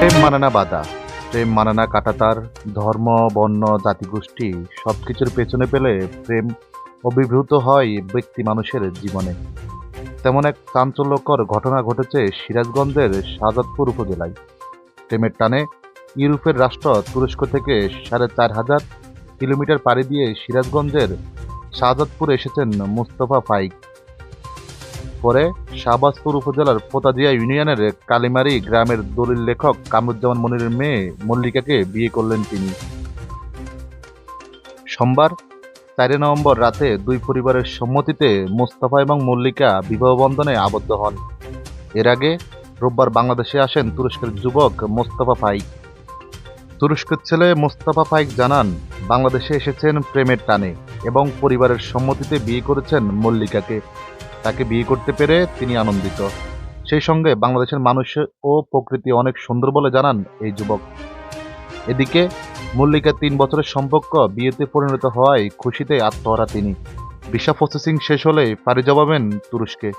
প্রেম মানানা বাধা, প্রেম মানানা কাটাতার, ধর্ম, বর্ণ, জাতিগোষ্ঠী সব কিছুর পেছনে পেলে প্রেম অভিভূত হয় ব্যক্তি মানুষের জীবনে। তেমন এক চাঞ্চল্যকর ঘটনা ঘটেছে সিরাজগঞ্জের শাহজাদপুর উপজেলায়। প্রেমের টানে ইউরোপের রাষ্ট্র তুরস্ক থেকে সাড়ে চার হাজার কিলোমিটার পাড়ি দিয়ে সিরাজগঞ্জের শাহজাদপুর এসেছেন মুস্তফা ফাইক। পরে শাহবাজপুর উপজেলার পোতাজিয়া ইউনিয়নের কালিমারি গ্রামের দলিল লেখক কামরুজ্জামান মনিরের মেয়ে মল্লিকাকে বিয়ে করলেন তিনি। সোমবার চারে নভেম্বর রাতে দুই পরিবারের সম্মতিতে মোস্তফা এবং মল্লিকা বিবাহ বন্ধনে আবদ্ধ হন। এর আগে রোববার বাংলাদেশে আসেন তুরস্কের যুবক মোস্তফা ফাইক। তুরস্কের ছেলে মোস্তফা ফাইক জানান, বাংলাদেশে এসেছেন প্রেমের টানে এবং পরিবারের সম্মতিতে বিয়ে করেছেন মল্লিকাকে। তাকে বিয়ে করতে পেরে তিনি আনন্দিত। সেই সঙ্গে বাংলাদেশের মানুষ ও প্রকৃতি অনেক সুন্দর বলে জানান এই যুবক। এদিকে মল্লিকার তিন বছরের সম্পর্ক বিয়েতে পরিণত হওয়ায় খুশিতে আত্মহারা তিনি। ভিসা প্রসেসিং শেষ হলে পাড়ি জবাবেন তুরস্কে।